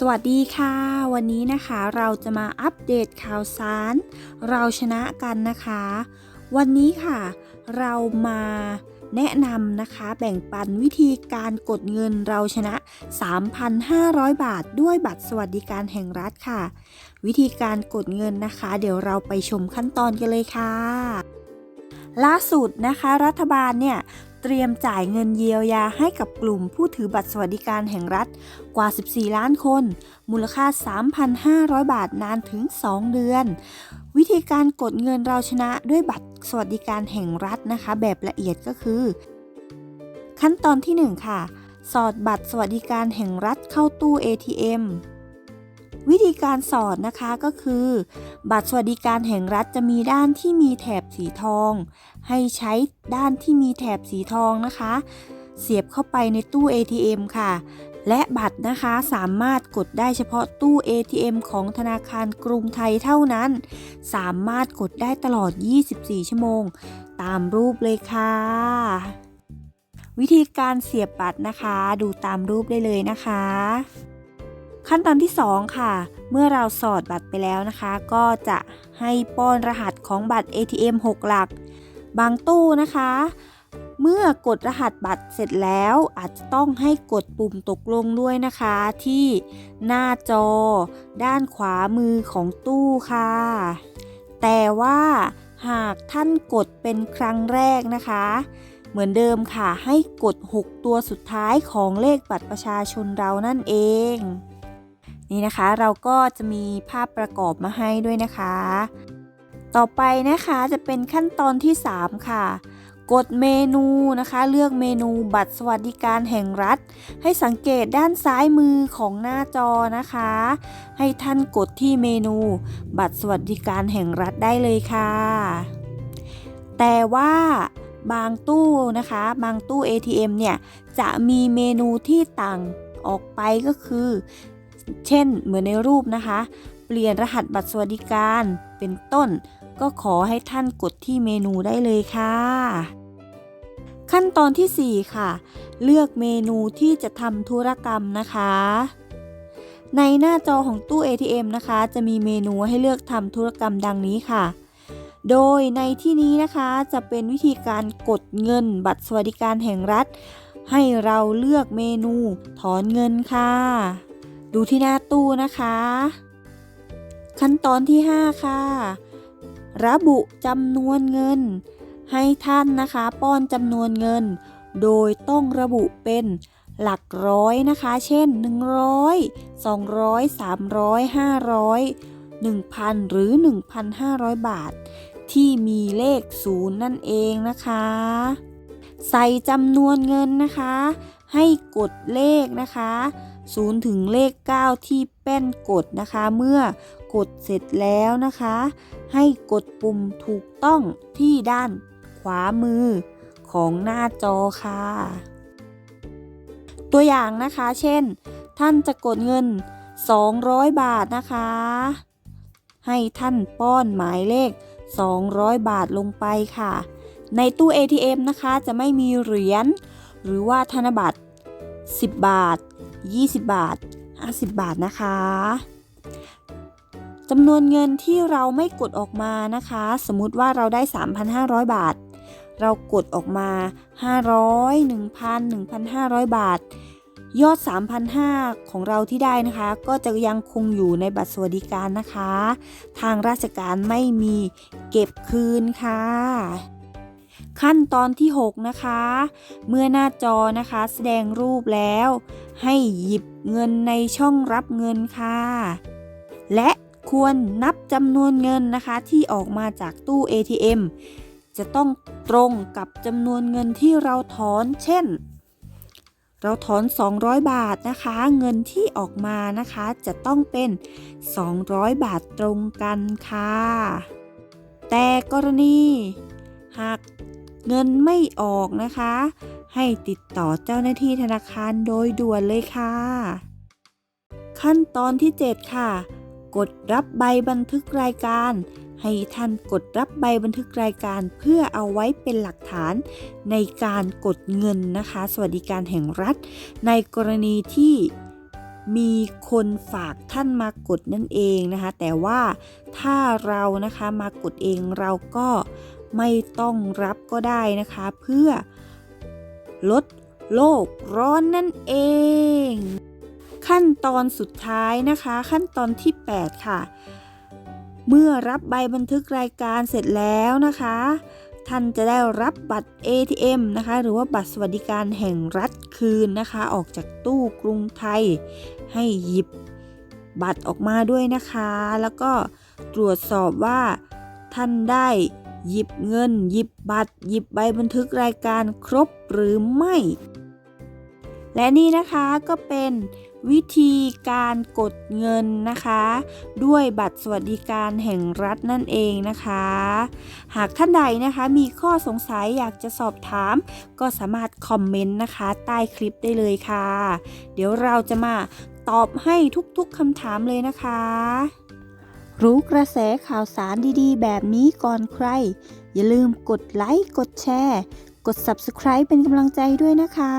สวัสดีค่ะ วันนี้นะคะเราจะมาอัปเดตข่าวสาร เราชนะกันนะคะ วันนี้ค่ะ เรามาแนะนำนะคะ แบ่งปันวิธีการกดเงินเราชนะ 3,500 บาทด้วยบัตรสวัสดิการแห่งรัฐค่ะ วิธีการกดเงินนะคะ เดี๋ยวเราไปชมขั้นตอนกันเลยค่ะล่าสุดนะคะรัฐบาลเนี่ย เตรียมจ่ายเงินเยียวยาให้กับกลุ่มผู้ถือบัตรสวัสดิการแห่งรัฐกว่า 14 ล้านคน มูลค่า 3,500 บาทนานถึง 2 เดือน วิธีการกดเงินเราชนะด้วยบัตรสวัสดิการแห่งรัฐนะคะ แบบละเอียดก็คือ ขั้นตอนที่ 1 ค่ะ สอดบัตรสวัสดิการแห่งรัฐเข้าตู้ ATM วิธีการสอดนะคะก็คือ บัตรสวัสดิการแห่งรัฐจะมีด้านที่มีแถบสีทอง ให้ใช้ด้านที่มีแถบสีทองนะคะ เสียบเข้าไปในตู้ ATM ค่ะ และบัตรนะคะสามารถกดได้เฉพาะตู้ ATM ของธนาคารกรุงไทยเท่านั้น สามารถกดได้ตลอด 24 ชั่วโมง ตามรูปเลยค่ะวิธีการเสียบบัตรนะคะ ดูตามรูปได้เลยนะคะ ขั้นตอนที่ 2 ค่ะ เมื่อเราสอดบัตรไปแล้วนะคะ ก็จะให้ป้อนรหัสของบัตร ATM 6 หลัก บางตู้นะคะ เมื่อกดรหัสบัตรเสร็จแล้วอาจจะต้องให้กดปุ่มตกลงด้วยนะคะ ที่หน้าจอ ด้านขวามือของตู้ค่ะ แต่ว่าหากท่านกดเป็นครั้งแรกนะคะ เหมือนเดิมค่ะให้กด 6 ตัวสุดท้ายของเลขบัตรประชาชนเรานั่นเอง นี่นะคะเราก็จะมีภาพประกอบมาให้ด้วยนะคะ ต่อไปนะคะจะเป็นขั้นตอนที่ 3 ค่ะ กดเมนูนะคะ เลือกเมนูบัตรสวัสดิการแห่งรัฐ ให้สังเกตด้านซ้ายมือของหน้าจอนะคะ ให้ท่านกดที่เมนู บัตรสวัสดิการแห่งรัฐได้เลยค่ะ แต่ว่าบางตู้นะคะ บางตู้ ATM เนี่ย จะมีเมนูที่ต่างออกไปก็คือ เช่น เหมือนในรูปนะคะ เปลี่ยนรหัสบัตรสวัสดิการเป็นต้น ก็ขอให้ท่านกดที่เมนูได้เลยค่ะ ขั้นตอนที่ 4 ค่ะ เลือกเมนูที่จะทำธุรกรรมนะคะในหน้าจอของตู้ ATM นะคะ จะมีเมนูให้เลือกทำธุรกรรมดังนี้ค่ะ โดยในที่นี้นะคะจะเป็นวิธีการกดเงินบัตรสวัสดิการแห่งรัฐ ให้เราเลือกเมนูถอนเงินค่ะ ดูที่หน้าตู้นะคะ ขั้นตอนที่ 5 ค่ะ ระบุจำนวนเงิน ให้ท่านนะคะ ป้อนจำนวนเงิน โดยต้องระบุเป็นหลักร้อยนะคะ เช่น 100 200 300 500 1,000 หรือ 1,500 บาท ที่มีเลขศูนย์นั่นเองนะคะ ใส่จำนวนเงินนะคะ ให้กดเลขนะคะ 0 ถึงเลข 9 ที่แป้นกดนะคะ เมื่อกดเสร็จแล้วนะคะ ให้กดปุ่มถูกต้องที่ด้านขวามือของหน้าจอค่ะ ตัวอย่างนะคะ เช่น ท่านจะกดเงิน 200 บาทนะคะ ให้ท่านป้อนหมายเลข 200 บาทลงไปค่ะ ในตู้ ATM นะคะจะไม่มีเหรียญหรือว่าธนบัตร 10 บาท 20 บาท 50 บาทนะคะจำนวนเงินที่เราไม่กดออกมานะคะ สมมุติว่าเราได้ 3,500 บาท เรากดออกมา 500 1,000 1,500 บาท ยอด 3,500 ของเราที่ได้นะคะ ก็จะยังคงอยู่ในบัตรสวัสดิการนะคะ ทางราชการไม่มีเก็บคืนค่ะ ขั้นตอนที่ 6 นะคะ เมื่อหน้าจอนะคะแสดงรูปแล้ว ให้หยิบเงินในช่องรับเงินค่ะ และควรนับจำนวนเงินนะคะ ที่ออกมาจากตู้ ATM จะต้องตรงกับจำนวนเงินที่เราถอน เช่น เราถอน 200 บาทนะคะ เงินที่ออกมานะคะ จะต้องเป็น 200 บาทตรงกันค่ะ แต่กรณี หาก เงินไม่ออกนะคะ ให้ติดต่อเจ้าหน้าที่ธนาคารโดยด่วนเลยค่ะ ขั้นตอนที่ 7 ค่ะ กดรับใบบันทึกรายการ ให้ท่านกดรับใบบันทึกรายการเพื่อเอาไว้เป็นหลักฐาน ในการกดเงินนะคะ สวัสดิการแห่งรัฐ ในกรณีที่มีคนฝากท่านมากดนั่นเองนะคะ แต่ว่าถ้าเรานะคะมากดเองเราก็ ไม่ต้องรับก็ได้นะคะ เพื่อลดโลกร้อนนั่นเอง ขั้นตอนสุดท้ายนะคะ ขั้นตอนที่ 8 ค่ะ เมื่อรับใบบันทึกรายการเสร็จแล้วนะคะ ท่านจะได้รับบัตร ATM นะคะ หรือว่าบัตรสวัสดิการแห่งรัฐคืนนะคะ ออกจากตู้กรุงไทย ให้หยิบบัตรออกมาด้วยนะคะ แล้วก็ตรวจสอบว่าท่านได้ หยิบเงิน หยิบบัตร หยิบใบบันทึกรายการครบหรือไม่ และนี่นะคะก็เป็นวิธีการกดเงินนะคะ ด้วยบัตรสวัสดิการแห่งรัฐนั่นเองนะคะ หากท่านใดนะคะมีข้อสงสัยอยากจะสอบถาม ก็สามารถคอมเมนต์นะคะ ใต้คลิปได้เลยค่ะ เดี๋ยวเราจะมาตอบให้ทุกๆคำถามเลยนะคะ รู้กระแสข่าวสารดีๆ แบบนี้ก่อนใคร อย่าลืมกดไลค์ กดแชร์ กด Subscribe เป็นกำลังใจด้วยนะคะ